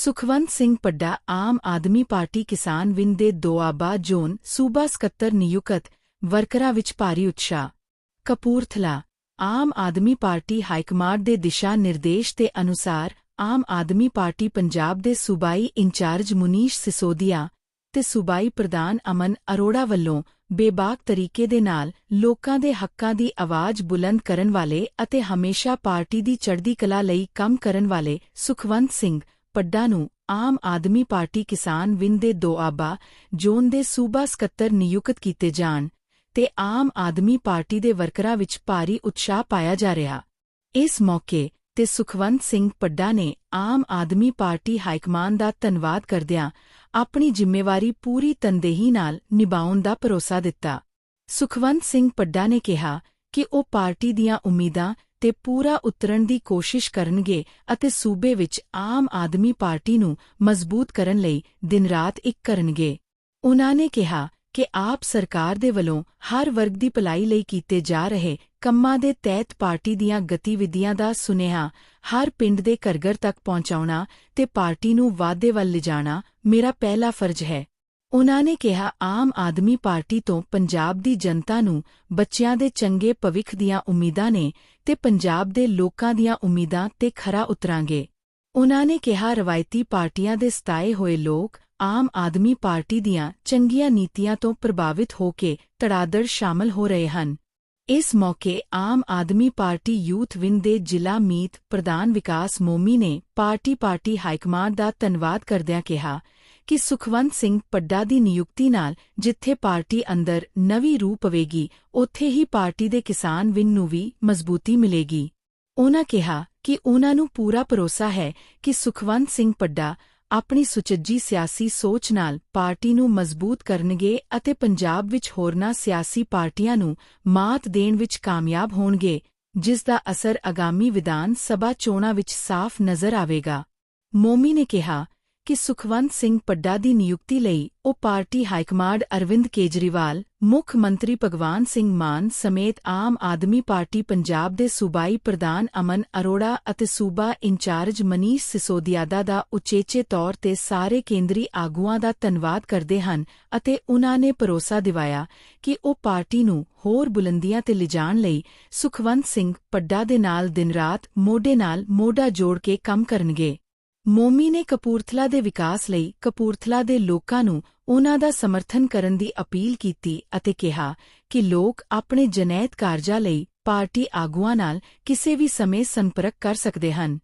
Sukhwant Singh Padda Aam Aadmi party ਕਿਸਾਨ wing ਦੇ Doaba zone ਸੂਬਾ ਸਕੱਤਰ ਨਿਯੁਕਤ, ਵਰਕਰਾਂ ਵਿੱਚ ਭਾਰੀ ਉਤਸ਼ਾਹ। Kapurthala, Aam Aadmi party high command ਦੇ ਦਿਸ਼ਾ ਨਿਰਦੇਸ਼ ਦੇ ਅਨੁਸਾਰ ਆਮ ਆਦਮੀ ਪਾਰਟੀ ਪੰਜਾਬ ਦੇ ਸੂਬਾਈ ਇੰਚਾਰਜ ਮੁਨੀਸ਼ ਸਿਸੋਦੀਆ ਤੇ ਸੂਬਾਈ ਪ੍ਰਧਾਨ ਅਮਨ ਅਰੋੜਾ ਵੱਲੋਂ ਬੇਬਾਕ ਤਰੀਕੇ ਦੇ ਨਾਲ ਲੋਕਾਂ ਦੇ ਹੱਕਾਂ ਦੀ ਆਵਾਜ਼ ਬੁਲੰਦ ਕਰਨ ਵਾਲੇ ਅਤੇ ਹਮੇਸ਼ਾ ਪਾਰਟੀ ਦੀ ਚੜ੍ਹਦੀ ਕਲਾ ਲਈ ਕੰਮ ਕਰਨ ਵਾਲੇ ਸੁਖਵੰਤ ਸਿੰਘ ਪੱਡਾ ਨੂੰ ਆਮ ਆਦਮੀ ਪਾਰਟੀ ਕਿਸਾਨ ਵਿੰਗ ਦੇ ਦੋਆਬਾ ਜ਼ੋਨ ਦੇ ਸੂਬਾ ਸਕੱਤਰ ਨਿਯੁਕਤ ਕੀਤੇ ਜਾਣ ਤੇ ਆਮ ਆਦਮੀ ਪਾਰਟੀ ਦੇ ਵਰਕਰਾਂ ਵਿੱਚ ਭਾਰੀ ਉਤਸ਼ਾਹ ਪਾਇਆ ਜਾ ਰਿਹਾ। ਇਸ ਮੌਕੇ ਤੇ ਸੁਖਵੰਤ ਸਿੰਘ ਪੱਡਾ ਨੇ ਆਮ ਆਦਮੀ ਪਾਰਟੀ ਹਾਈਕਮਾਨ ਦਾ ਧੰਨਵਾਦ ਕਰਦਿਆਂ ਆਪਣੀ ਜ਼ਿੰਮੇਵਾਰੀ ਪੂਰੀ ਤਨਦੇਹੀ ਨਾਲ ਨਿਭਾਉਣ ਦਾ ਭਰੋਸਾ ਦਿੱਤਾ। ਸੁਖਵੰਤ ਸਿੰਘ ਪੱਡਾ ਨੇ ਕਿਹਾ ਕਿ ਉਹ ਪਾਰਟੀ ਦੀਆਂ ਉਮੀਦਾਂ ਤੇ ਪੂਰਾ ਉਤਰਨ ਦੀ ਕੋਸ਼ਿਸ਼ ਕਰਨਗੇ ਅਤੇ ਸੂਬੇ ਵਿੱਚ ਆਮ ਆਦਮੀ ਪਾਰਟੀ ਨੂੰ ਮਜ਼ਬੂਤ ਕਰਨ ਲਈ ਦਿਨ-ਰਾਤ ਇੱਕ ਕਰਨਗੇ। ਉਨ੍ਹਾਂ ਨੇ ਕਿਹਾ ਕਿ ਆਪ ਸਰਕਾਰ ਦੇ ਵੱਲੋਂ ਹਰ ਵਰਗ ਦੀ ਭਲਾਈ ਲਈ ਕੀਤੇ ਜਾ ਰਹੇ ਕੰਮਾਂ ਦੇ ਤਹਿਤ ਪਾਰਟੀ ਦੀਆਂ ਗਤੀਵਿਧੀਆਂ ਦਾ ਸੁਨੇਹਾ ਹਰ ਪਿੰਡ ਦੇ ਘਰ-ਘਰ ਤੱਕ ਪਹੁੰਚਾਉਣਾ ਤੇ ਪਾਰਟੀ ਨੂੰ ਵਾਅਦੇ ਵੱਲ ਲਿਜਾਣਾ ਮੇਰਾ ਪਹਿਲਾ ਫਰਜ਼ ਹੈ। ਉਨ੍ਹਾਂ ਨੇ ਕਿਹਾ, ਆਮ ਆਦਮੀ ਪਾਰਟੀ ਤੋਂ ਪੰਜਾਬ ਦੀ ਜਨਤਾ ਨੂੰ ਬੱਚਿਆਂ ਦੇ ਚੰਗੇ ਭਵਿੱਖ ਦੀਆਂ ਉਮੀਦਾਂ ਨੇ ਤੇ ਪੰਜਾਬ ਦੇ ਲੋਕਾਂ ਦੀਆਂ ਉਮੀਦਾਂ ਤੇ ਖਰਾ ਉਤਰਾਂਗੇ। ਉਨ੍ਹਾਂ ਨੇ ਕਿਹਾ, ਰਵਾਇਤੀ ਪਾਰਟੀਆਂ ਦੇ ਸਤਾਏ ਹੋਏ ਲੋਕ ਆਮ ਆਦਮੀ ਪਾਰਟੀ ਦੀਆਂ ਚੰਗੀਆਂ ਨੀਤੀਆਂ ਤੋਂ ਪ੍ਰਭਾਵਿਤ ਹੋ ਕੇ ਤੜਾਦੜ ਸ਼ਾਮਲ ਹੋ ਰਹੇ ਹਨ। ਇਸ ਮੌਕੇ Aam Aadmi party youth wing ਦੇ ਜ਼ਿਲ੍ਹਾ ਮੀਤ ਪ੍ਰਧਾਨ ਵਿਕਾਸ ਮੋਮੀ ਨੇ ਪਾਰਟੀ ਪਾਰਟੀ ਹਾਈਕਮਾਂਡ ਦਾ ਧੰਨਵਾਦ ਕਰਦਿਆਂ ਕਿਹਾ ਕਿ ਸੁਖਵੰਤ ਸਿੰਘ ਪੱਡਾ ਦੀ ਨਿਯੁਕਤੀ ਨਾਲ ਜਿੱਥੇ ਪਾਰਟੀ ਅੰਦਰ ਨਵੀਂ ਰੂਹ ਪਵੇਗੀ ਉੱਥੇ ਹੀ ਪਾਰਟੀ ਦੇ ਕਿਸਾਨ ਵਿੰਗ ਨੂੰ ਵੀ ਮਜ਼ਬੂਤੀ ਮਿਲੇਗੀ। ਉਹਨਾਂ ਕਿਹਾ ਕਿ ਉਨ੍ਹਾਂ ਨੂੰ ਪੂਰਾ ਭਰੋਸਾ ਹੈ ਕਿ ਸੁਖਵੰਤ ਸਿੰਘ ਪੱਡਾ ਆਪਣੀ ਸੁਚੱਜੀ ਸਿਆਸੀ ਸੋਚ ਨਾਲ ਪਾਰਟੀ ਨੂੰ ਮਜ਼ਬੂਤ ਕਰਨਗੇ ਅਤੇ ਪੰਜਾਬ ਵਿੱਚ ਹੋਰਨਾਂ ਸਿਆਸੀ ਪਾਰਟੀਆਂ ਨੂੰ ਮਾਤ ਦੇਣ ਵਿੱਚ ਕਾਮਯਾਬ ਹੋਣਗੇ, ਜਿਸ ਦਾ ਅਸਰ ਆਗਾਮੀ ਵਿਧਾਨ ਸਭਾ ਚੋਣਾਂ ਵਿੱਚ ਸਾਫ਼ ਨਜ਼ਰ ਆਵੇਗਾ। ਮੋਮੀ ਨੇ ਕਿਹਾ ਕਿ ਸੁਖਵੰਤ ਸਿੰਘ ਪੱਡਾ ਦੀ ਨਿਯੁਕਤੀ ਲਈ ਉਹ ਪਾਰਟੀ ਹਾਈਕਮਾਂਡ ਅਰਵਿੰਦ ਕੇਜਰੀਵਾਲ, ਮੁੱਖ ਮੰਤਰੀ ਭਗਵਾਨ ਸਿੰਘ ਮਾਨ ਸਮੇਤ ਆਮ ਆਦਮੀ ਪਾਰਟੀ ਪੰਜਾਬ ਦੇ ਸੂਬਾਈ ਪ੍ਰਧਾਨ ਅਮਨ ਅਰੋੜਾ ਅਤੇ ਸੂਬਾ ਇੰਚਾਰਜ ਮਨੀਸ਼ ਸਿਸੋਦੀਆਦਾ ਦਾ ਉਚੇਚੇ ਤੌਰ ਤੇ ਸਾਰੇ ਕੇਂਦਰੀ ਆਗੂਆਂ ਦਾ ਧੰਨਵਾਦ ਕਰਦੇ ਹਨ ਅਤੇ ਉਨ੍ਹਾਂ ਨੇ ਭਰੋਸਾ ਦਿਵਾਇਆ ਕਿ ਉਹ ਪਾਰਟੀ ਨੂੰ ਹੋਰ ਬੁਲੰਦੀਆਂ ਤੇ ਲਿਜਾਣ ਲਈ ਸੁਖਵੰਤ ਸਿੰਘ ਪੱਡਾ ਦੇ ਨਾਲ ਦਿਨ-ਰਾਤ ਮੋਢੇ ਨਾਲ ਮੋਢਾ ਜੋੜ ਕੇ ਕੰਮ ਕਰਨਗੇ। ਮੋਮੀ ਨੇ ਕਪੂਰਥਲਾ ਦੇ ਵਿਕਾਸ ਲਈ ਕਪੂਰਥਲਾ ਦੇ ਲੋਕਾਂ ਨੂੰ ਉਨ੍ਹਾਂ ਦਾ ਸਮਰਥਨ ਕਰਨ ਦੀ ਅਪੀਲ ਕੀਤੀ ਅਤੇ ਕਿਹਾ ਕਿ ਲੋਕ ਆਪਣੇ ਜਨੈਤ ਕਾਰਜਾਂ ਲਈ ਪਾਰਟੀ ਆਗੂਆਂ ਨਾਲ ਕਿਸੇ ਵੀ ਸਮੇਂ ਸੰਪਰਕ ਕਰ ਸਕਦੇ ਹਨ।